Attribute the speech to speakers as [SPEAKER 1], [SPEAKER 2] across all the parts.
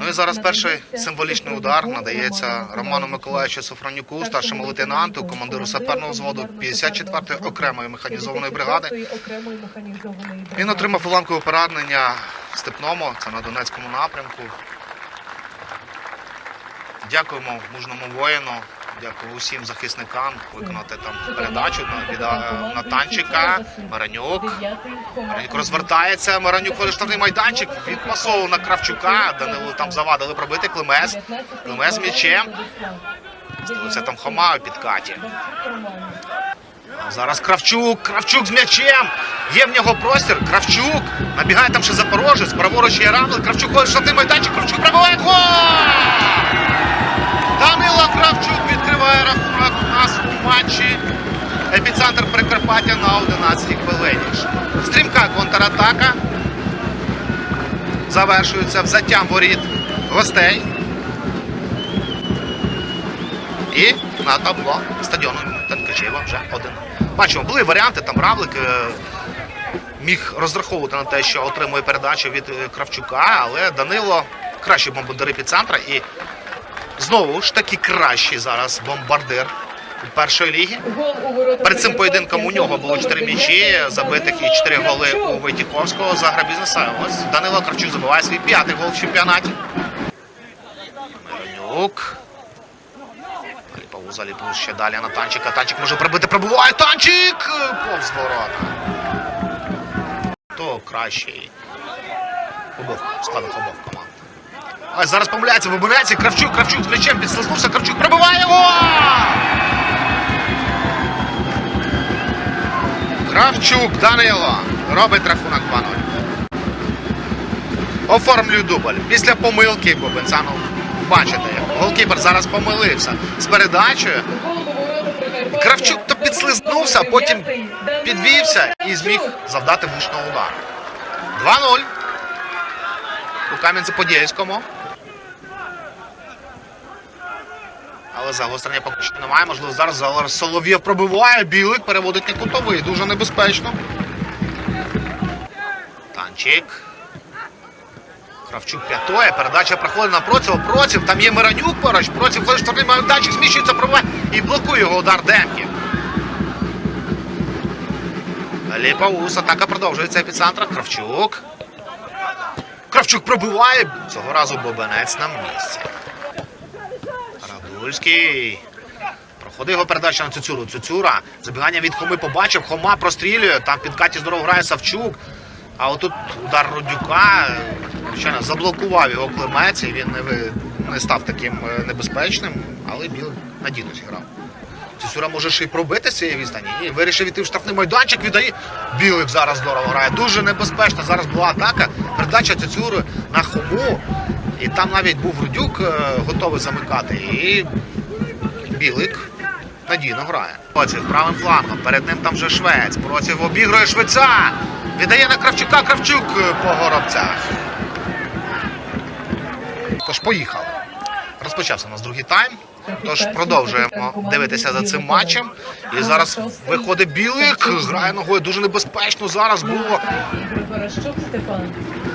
[SPEAKER 1] Ну і зараз перший символічний удар надається Роману Миколаївичу Софронюку, старшому лейтенанту, командиру саперного взводу 54-ї окремої механізованої бригади. Він отримав уламкове поранення в Степному, це на Донецькому напрямку. Дякуємо мужному воїну, дякую усім захисникам виконати там передачу на, від, на танчика. Маранюк. Маранюк розвертається, Маранюк ходить штрафний майданчик, відпасовував на Кравчука, Данилу там завадили пробити Климес. Климес м'ячем. Це там Хома у підкаті. А Зараз Кравчук, Кравчук з м'ячем. Є в нього простір. Кравчук. Набігає там ще Запорожець. Праворуч є Рамлик. Кравчук ходить в штатний майданчик. Кравчук пробиває гол! Данила Кравчук відкриває рахунок у нас у матчі. Епіцентр Прикарпаття на 11 хвилині. Стрімка контратака. Завершується взяттям воріт гостей. І на табло стадіону Танкачева вже один. Бачимо, були варіанти, там Равлик е, міг розраховувати на те, що отримує передачу від е, Кравчука, але Данило кращий бомбардир епіцентра і знову ж таки кращий зараз бомбардир першої ліги. Перед цим поєдинком у нього було 4 м'ячі, забитих і 4 голи у Войтіховського за гра. Ось Данило Кравчук забиває свій п'ятий гол в чемпіонаті. Миронюк. Ліпову заліпу ще далі на танчика. Танчик може пробити, пробиває танчик! Повз ворота. То кращий. Складах обох команд. А зараз помиляється, вибирається. Кравчук, Кравчук з м'ячем підслизнувся, Кравчук пробиває його! Кравчук Данило робить рахунок 2-0. Оформлює дубль. Після помилки Бобенцану. Бачите, як голкіпер зараз помилився з передачею. Кравчук то підслизнувся, потім підвівся і зміг завдати влучного удару. 2-0. У Кам'янці-Подільському. Але загострення поки що немає. Можливо, зараз зараз Солов'єв пробиває, білик переводить на кутовий. Дуже небезпечно. Танчик. Кравчук п'ятоє. Передача проходить на Проців. Проців. Там є Миранюк поруч. Проців ходить штрафний майданчик, зміщується, пробиває і блокує його удар Демки. Ліпаус. Атака продовжується епіцентра. Кравчук. Кравчук пробиває. Цього разу Бобенець на місці. Радульський. Проходить його передача на Цюцюру. Цюцюра. Забігання від Хоми побачив. Хома прострілює. Там під Каті здорово грає Савчук. А отут удар Родюка. Звичайно, заблокував його Климець. і Він не, не став таким е, небезпечним, але Біл надійно зіграв. Цюцюра може ще й пробити з цієї відстані. Ні, вирішив іти в штрафний майданчик, віддає. Білик зараз здорово грає. Дуже небезпечно. Зараз була атака. Передача Цюцюри на Хому. І там навіть був Рудюк е, готовий замикати. І Білик надійно грає. Проців правим флангом. Перед ним там вже швець. Проців обігрує швеця. Віддає на Кравчука. Кравчук е, по горобцях. Тож поїхали. Розпочався у нас другий тайм. Тож продовжуємо дивитися за цим матчем. І зараз виходить Білик, грає ногою дуже небезпечно. Зараз було
[SPEAKER 2] Степан,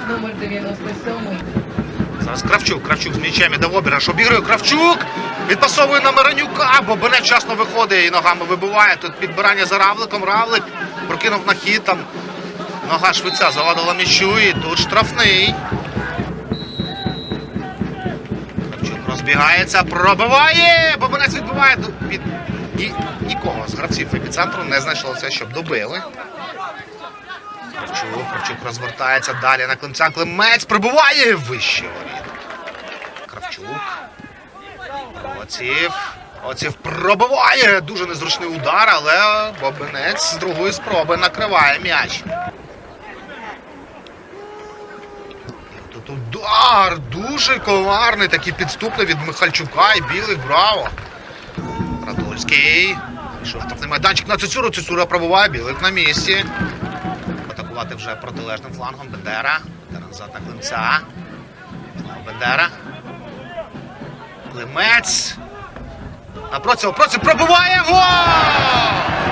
[SPEAKER 2] номер 97.
[SPEAKER 1] Зараз Кравчук, Кравчук з м'ячем іде в обіграш, обігрує Кравчук, відпасовує на Миронюка, бо Бенет вчасно виходить і ногами вибиває. Тут підбирання за Равликом, Равлик прокинув на хід, там нога швеця завадила м'ячу і тут штрафний. Кравчук розбігається, пробиває, Бобинець відбиває. Під... Ні, нікого з гравців епіцентру не знайшлося, щоб добили. Кравчук, Кравчук розвертається далі на Климця. Климець прибуває вище. Кравчук. Оців. Оців пробиває. Дуже незручний удар, але Бобинець з другої спроби накриває м'яч. Тут удар дуже коварний, такий підступний від Михальчука і білих. Браво. Радульський. Що штрафний майданчик на Цицюру. Цицюра пробуває, білик на місці атакувати вже протилежним флангом. Бендера назад на Климця. Бендера. Климець. На Проців. Проців пробиває гол!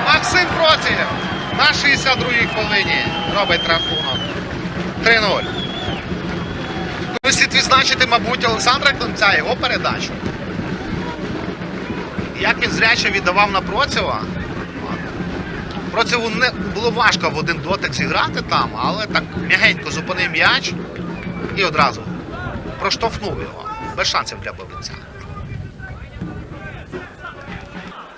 [SPEAKER 1] Максим Проців на 62-й хвилині робить рахунок. 3-0. Ви слід відзначити, мабуть, Олександра Климця, його передачу. Як він зряче віддавав на Процева. Процеву не було важко в один дотик зіграти там, але так м'ягенько зупинив м'яч і одразу проштовхнув його. Без шансів для Бабинця.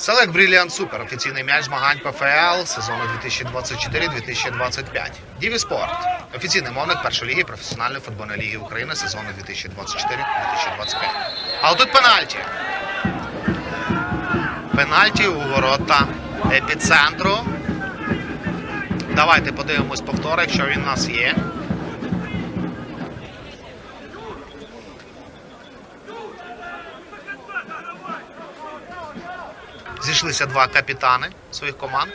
[SPEAKER 1] Селек Бріліант Супер. Офіційний м'яч змагань ПФЛ сезону 2024-2025. Діві Спорт. Офіційний мовник першої ліги професіональної футбольної ліги України сезону 2024-2025. А отут пенальті. Пенальті у ворота епіцентру. Давайте подивимось повтор, якщо він у нас є. Зійшлися два капітани своїх команд.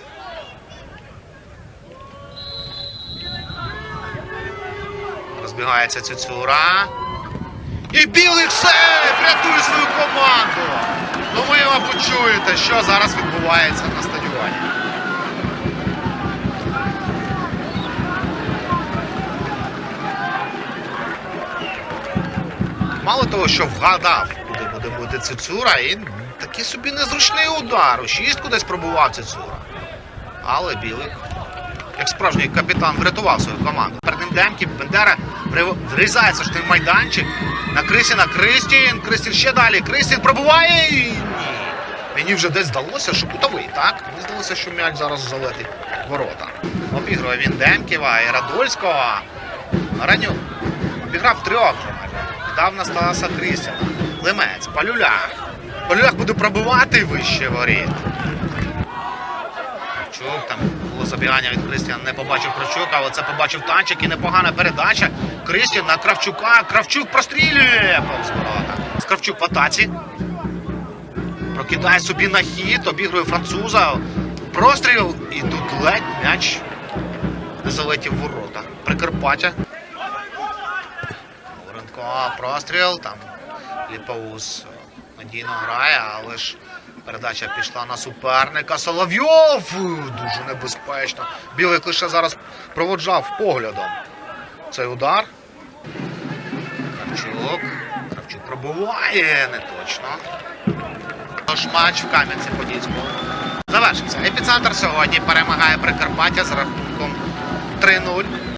[SPEAKER 1] Розбігається Цюцюра. І Білик сейф рятує свою команду. Ну ви, мабуть, чуєте, що зараз відбувається на стадіоні. Мало того, що вгадав, куди буде Цицура, і такий собі незручний удар. У шістку десь пробував Цицура. Але Білик, як справжній капітан, врятував свою команду. Перед ним Демків, Бендера врізається в той майданчик. На Крисіна Кристін. Кристін ще далі. Кристін пробуває. і Ні. Мені вже десь здалося, що кутовий, так? Мені здалося, що м'яч зараз залетить ворота. Обігрує він Демківа і Радольського. Раню обіграв трьох вже майже. Дав на Стаса Крістіна. Лимець, Палюлях. Палюлях буде пробивати вище воріт. Кравчук, там було забігання від Кристіана, не побачив Кравчук, але це побачив танчик і непогана передача. Кристіан на Кравчука. Кравчук прострілює повз ворота. Кравчук в атаці. Прокидає собі на хід, обігрує француза. Простріл. І тут ледь м'яч не залетів ворота. Прикарпаття. Воронко простріл. Там Ліпаус надійно грає, але ж передача пішла на суперника. Соловйов! Дуже небезпечно. Білий лише зараз проводжав поглядом цей удар. Кравчук. Кравчук пробуває, не точно. Тож матч в Кам'янці-Подільському завершився. Епіцентр сьогодні перемагає Прикарпаття з рахунком 3-0.